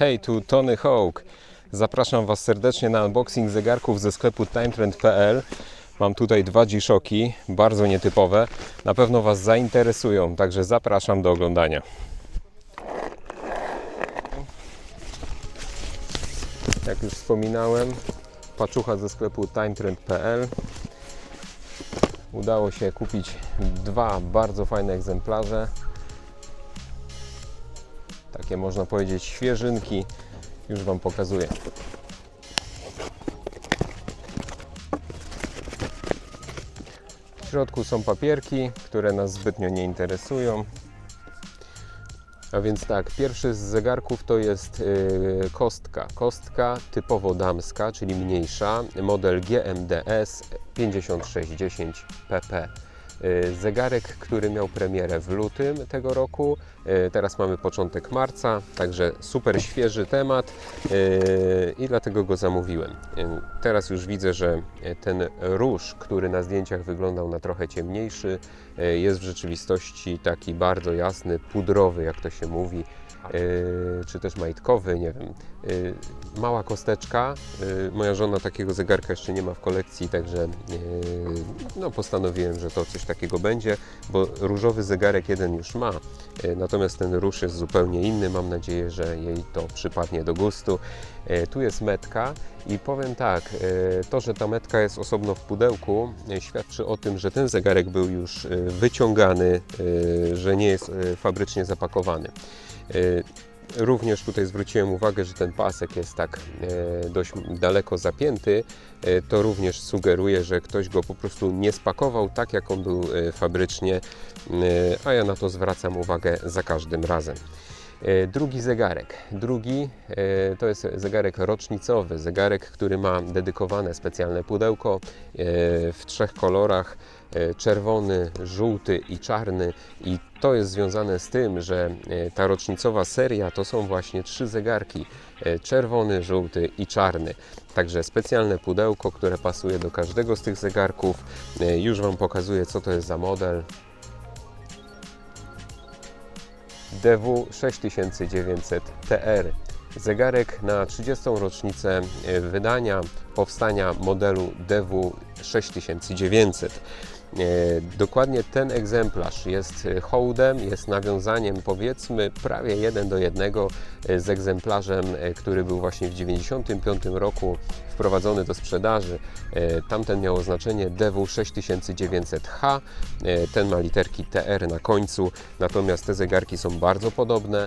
Hej, tu Tony Hawk. Zapraszam Was serdecznie na unboxing zegarków ze sklepu timetrend.pl. Mam tutaj dwa G-Shocki, bardzo nietypowe. Na pewno Was zainteresują, także zapraszam do oglądania. Jak już wspominałem, paczucha ze sklepu timetrend.pl. Udało się kupić dwa bardzo fajne egzemplarze. Można powiedzieć świeżynki. Już Wam pokazuję. W środku są papierki, które nas zbytnio nie interesują. A więc tak, pierwszy z zegarków to jest yy, kostka. Kostka typowo damska, czyli mniejsza, model GMDS 5610 PP. Yy, Zegarek, który miał premierę w lutym tego roku. Yy, Teraz mamy początek marca, także super świeży temat yy, i dlatego go zamówiłem. Yy, Teraz już widzę, że ten róż, który na zdjęciach wyglądał na trochę ciemniejszy, jest w rzeczywistości taki bardzo jasny, pudrowy, jak to się mówi, czy też majtkowy, nie wiem. Mała kosteczka. Moja żona takiego zegarka jeszcze nie ma w kolekcji, także no, postanowiłem, że to coś takiego będzie, bo różowy zegarek jeden już ma, yy, natomiast ten róż jest zupełnie inny. Mam nadzieję, że jej to przypadnie do gustu. Yy, Tu jest metka i powiem tak, yy, to, że ta metka jest osobno w pudełku, yy, świadczy o tym, że ten zegarek był już wyciągany, że nie jest fabrycznie zapakowany. Również tutaj zwróciłem uwagę, że ten pasek jest tak e, dość daleko zapięty. E, to również sugeruje, że ktoś go po prostu nie spakował tak, jak on był e, fabrycznie, a ja na to zwracam uwagę za każdym razem. E, Drugi zegarek. Drugi e, to jest zegarek rocznicowy, zegarek, który ma dedykowane specjalne pudełko e, w trzech kolorach czerwony, żółty i czarny i to jest związane z tym, że ta rocznicowa seria to są właśnie trzy zegarki czerwony, żółty i czarny. Także specjalne pudełko, które pasuje do każdego z tych zegarków. Już Wam pokazuję co to jest za model. DW 6900 TR. Zegarek na 30. rocznicę e, wydania, powstania modelu DW 6900. E, Dokładnie ten egzemplarz jest e, hołdem, jest nawiązaniem powiedzmy prawie jeden do jednego e, z egzemplarzem, e, który był właśnie w 1995 roku wprowadzony do sprzedaży. E, Tamten miał oznaczenie DW 6900H, e, ten ma literki TR na końcu, natomiast te zegarki są bardzo podobne.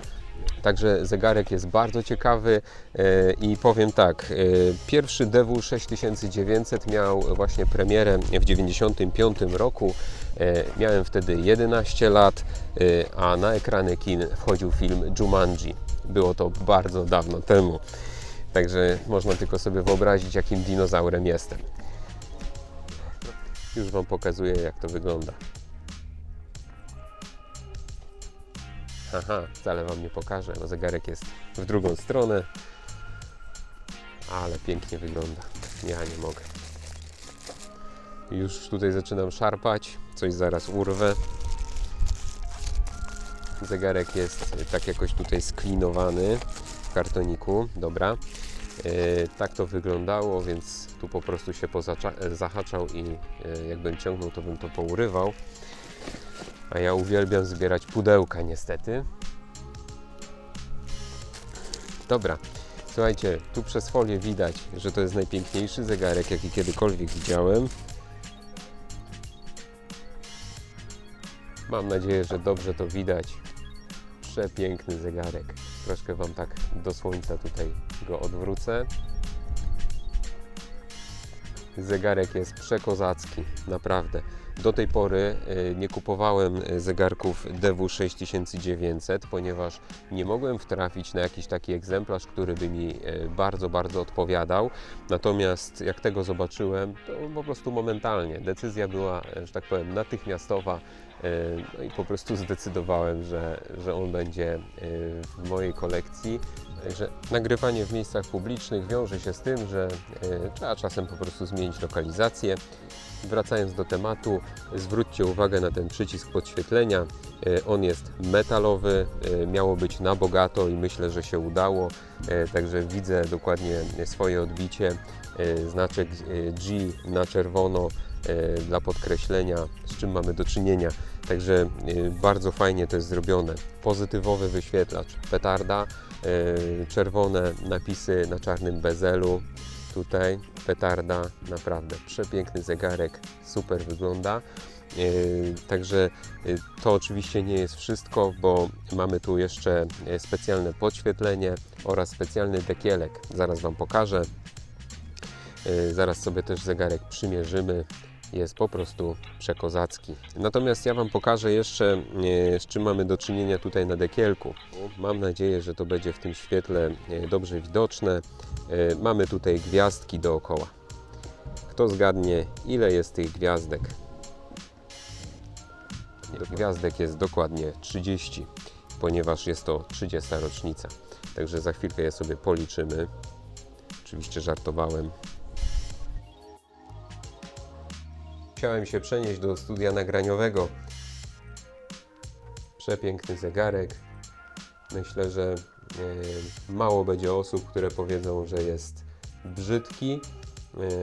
Także zegarek jest bardzo ciekawy e, i powiem tak, e, pierwszy DW 6900 miał właśnie premierę w 1995 roku. E, Miałem wtedy 11 lat, a na ekrany kin wchodził film Jumanji. Było to bardzo dawno temu. Także można tylko sobie wyobrazić, jakim dinozaurem jestem. Już Wam pokazuję, jak to wygląda. Haha, wcale Wam nie pokażę, bo zegarek jest w drugą stronę. Ale pięknie wygląda. Ja nie mogę. Już tutaj zaczynam szarpać, coś zaraz urwę. Zegarek jest e, tak jakoś tutaj sklinowany w kartoniku. Dobra. E, tak to wyglądało, więc tu po prostu się pozacza- e, i e, jakbym ciągnął, to bym to pourywał. A ja uwielbiam zbierać pudełka niestety. Dobra, słuchajcie, tu przez folię widać, że to jest najpiękniejszy zegarek, jaki kiedykolwiek widziałem. Mam nadzieję, że dobrze to widać. Przepiękny zegarek. Troszkę Wam tak do słońca tutaj go odwrócę. Zegarek jest przekozacki, naprawdę. Do tej pory y, nie kupowałem zegarków DW 6900, ponieważ nie mogłem wtrafić na jakiś taki egzemplarz, który by mi y, bardzo, bardzo odpowiadał. Natomiast jak tego zobaczyłem, to po prostu momentalnie. Decyzja była, że tak powiem, natychmiastowa. Y, No i po prostu zdecydowałem, że, że on będzie y, w mojej kolekcji. Także nagrywanie w miejscach publicznych wiąże się z tym, że y, trzeba czasem po prostu zmienić lokalizację. wracając do tematu, zwróćcie uwagę na ten przycisk podświetlenia. E, On jest metalowy, e, miało być na bogato i myślę, że się udało. E, Także widzę dokładnie swoje odbicie. E, Znaczek e, G na czerwono e, dla podkreślenia, z czym mamy do czynienia. Także e, bardzo fajnie to jest zrobione. Pozytywowy wyświetlacz, petarda, e, czerwone napisy na czarnym bezelu. Tutaj petarda, naprawdę przepiękny zegarek, super wygląda. E, Także e, to oczywiście nie jest wszystko, bo mamy tu jeszcze e, specjalne podświetlenie oraz specjalny dekielek. Zaraz Wam pokażę. E, Zaraz sobie też zegarek przymierzymy. Jest po prostu przekozacki. Natomiast ja Wam pokażę jeszcze, e, z czym mamy do czynienia tutaj na dekielku. Mam nadzieję, że to będzie w tym świetle e, dobrze widoczne. E, Mamy tutaj gwiazdki dookoła. Kto zgadnie, ile jest tych gwiazdek? Gwiazdek jest dokładnie 30, ponieważ jest to 30 rocznica. Także za chwilkę je sobie policzymy. Oczywiście żartowałem. Chciałem się przenieść do studia nagraniowego. Przepiękny zegarek. Myślę, że e, mało będzie osób, które powiedzą, że jest brzydki.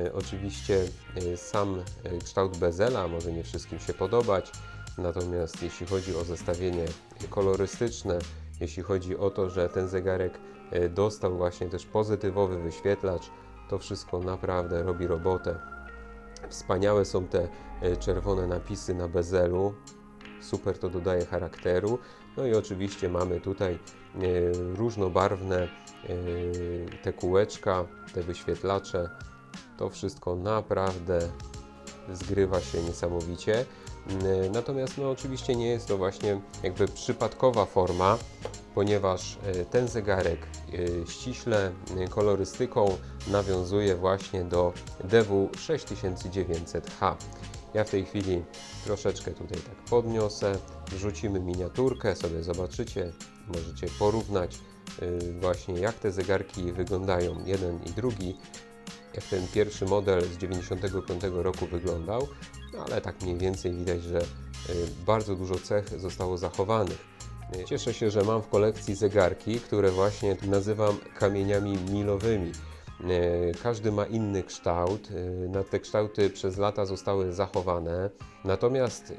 E, Oczywiście e, sam kształt bezela może nie wszystkim się podobać, natomiast jeśli chodzi o zestawienie kolorystyczne, jeśli chodzi o to, że ten zegarek dostał właśnie też pozytywowy wyświetlacz, to wszystko naprawdę robi robotę. Wspaniałe są te e, czerwone napisy na bezelu, super to dodaje charakteru. No i oczywiście mamy tutaj e, różnobarwne e, te kółeczka, te wyświetlacze. To wszystko naprawdę zgrywa się niesamowicie. E, Natomiast no oczywiście nie jest to właśnie jakby przypadkowa forma, ponieważ e, ten zegarek e, ściśle e, kolorystyką nawiązuje właśnie do DW 6900H. Ja w tej chwili troszeczkę tutaj tak podniosę, wrzucimy miniaturkę, sobie zobaczycie, możecie porównać właśnie jak te zegarki wyglądają, jeden i drugi, jak ten pierwszy model z 95 roku wyglądał, no ale tak mniej więcej widać, że y, bardzo dużo cech zostało zachowanych. Y, Cieszę się, że mam w kolekcji zegarki, które właśnie nazywam kamieniami milowymi. E, Każdy ma inny kształt. e, Na te kształty przez lata zostały zachowane. Natomiast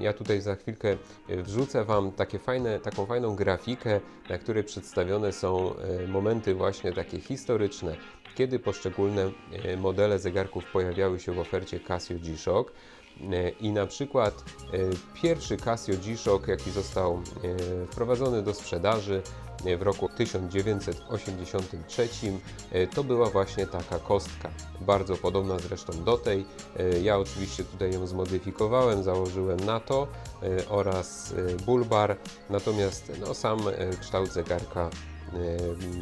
ja tutaj za chwilkę wrzucę Wam takie fajne, taką fajną grafikę, na której przedstawione są momenty właśnie takie historyczne, kiedy poszczególne e, modele zegarków pojawiały się w ofercie Casio G-Shock. E, I na przykład e, pierwszy Casio G-Shock, jaki został wprowadzony do sprzedaży w roku 1983, e, to była właśnie taka kostka. Bardzo podobna zresztą do tej. Ja oczywiście tutaj ją zmodyfikowałem, założyłem na to oraz bulbar, natomiast no, sam kształt zegarka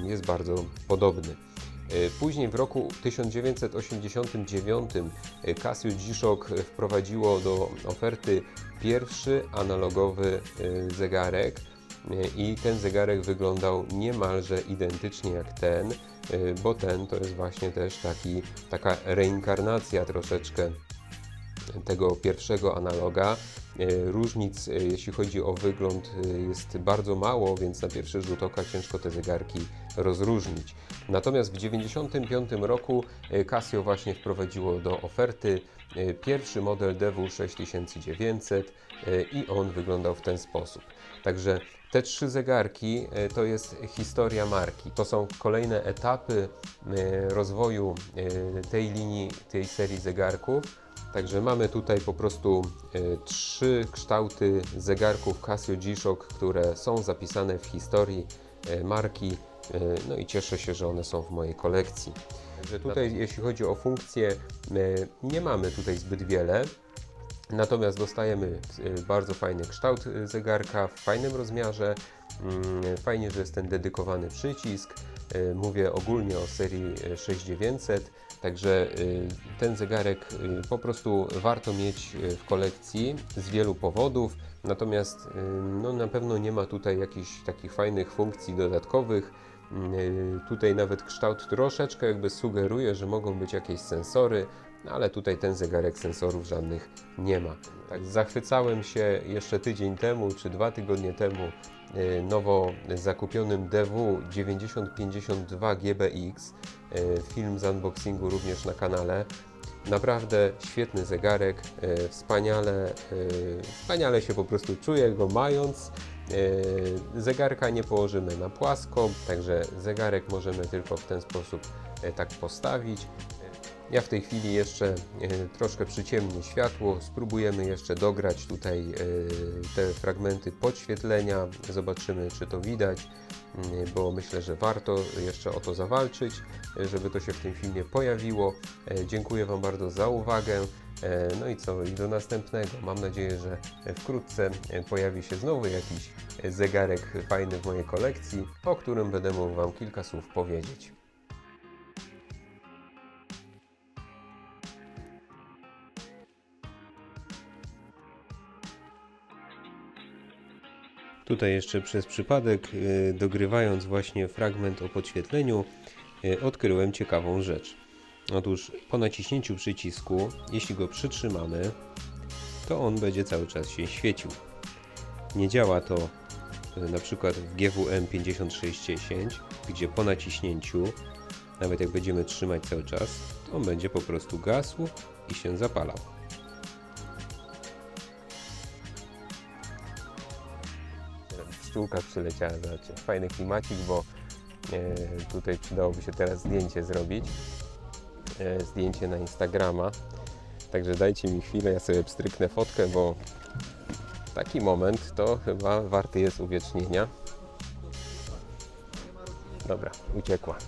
jest bardzo podobny. E, Później w roku 1989 e, Casio G-Shock wprowadziło do oferty pierwszy analogowy e, zegarek e, i ten zegarek wyglądał niemalże identycznie jak ten, e, bo ten to jest właśnie też taki, taka reinkarnacja troszeczkę tego pierwszego analoga. E, Różnic, e, jeśli chodzi o wygląd, e, jest bardzo mało, więc na pierwszy rzut oka ciężko te zegarki rozróżnić. Natomiast w 1995 roku Casio właśnie wprowadziło do oferty pierwszy model DW 6900 e, i on wyglądał w ten sposób. Także te trzy zegarki to jest historia marki. To są kolejne etapy rozwoju tej linii, tej serii zegarków. Także mamy tutaj po prostu e, trzy kształty zegarków Casio G-Shock, które są zapisane w historii e, marki. E, no i cieszę się, że one są w mojej kolekcji. Także tutaj, jeśli chodzi o funkcje, nie mamy tutaj zbyt wiele. Natomiast dostajemy bardzo fajny kształt zegarka w fajnym rozmiarze. Mm, Fajnie, że jest ten dedykowany przycisk. Mówię ogólnie o serii e, 6900, także e, ten zegarek e, po prostu warto mieć e, w kolekcji z wielu powodów. Natomiast no, na pewno nie ma tutaj jakichś takich fajnych funkcji dodatkowych. Tutaj nawet kształt troszeczkę jakby sugeruje, że mogą być jakieś sensory, no ale tutaj ten zegarek sensorów żadnych nie ma. Tak, zachwycałem się jeszcze tydzień temu czy dwa tygodnie temu y, nowo zakupionym DW 9052 GBX. Film z unboxingu również na kanale. Naprawdę świetny zegarek, y, wspaniale, y, wspaniale się po prostu czuję go mając. Zegarka nie położymy na płasko, także zegarek możemy tylko w ten sposób tak postawić. Ja w tej chwili jeszcze e, troszkę przyciemnię światło, spróbujemy jeszcze dograć tutaj e, te fragmenty podświetlenia, zobaczymy czy to widać, bo myślę, że warto jeszcze o to zawalczyć, żeby to się w tym filmie pojawiło. E, Dziękuję Wam bardzo za uwagę. No i co, i do następnego. Mam nadzieję, że wkrótce pojawi się znowu jakiś zegarek fajny w mojej kolekcji, o którym będę mógł Wam kilka słów powiedzieć. Tutaj jeszcze przez przypadek, y, dogrywając właśnie fragment o podświetleniu, y, odkryłem ciekawą rzecz. Otóż po naciśnięciu przycisku, jeśli go przytrzymamy, to on będzie cały czas się świecił. Nie działa to y, na przykład w GWM 5610, gdzie po naciśnięciu, nawet jak będziemy trzymać cały czas, to on będzie po prostu gasł i się zapalał. Pszczółka przyleciała, zobaczcie, fajny klimacik, bo e, tutaj przydałoby się teraz zdjęcie zrobić, e, zdjęcie na Instagrama, także dajcie mi chwilę, ja sobie pstryknę fotkę, bo taki moment to chyba warty jest uwiecznienia. Dobra, uciekła.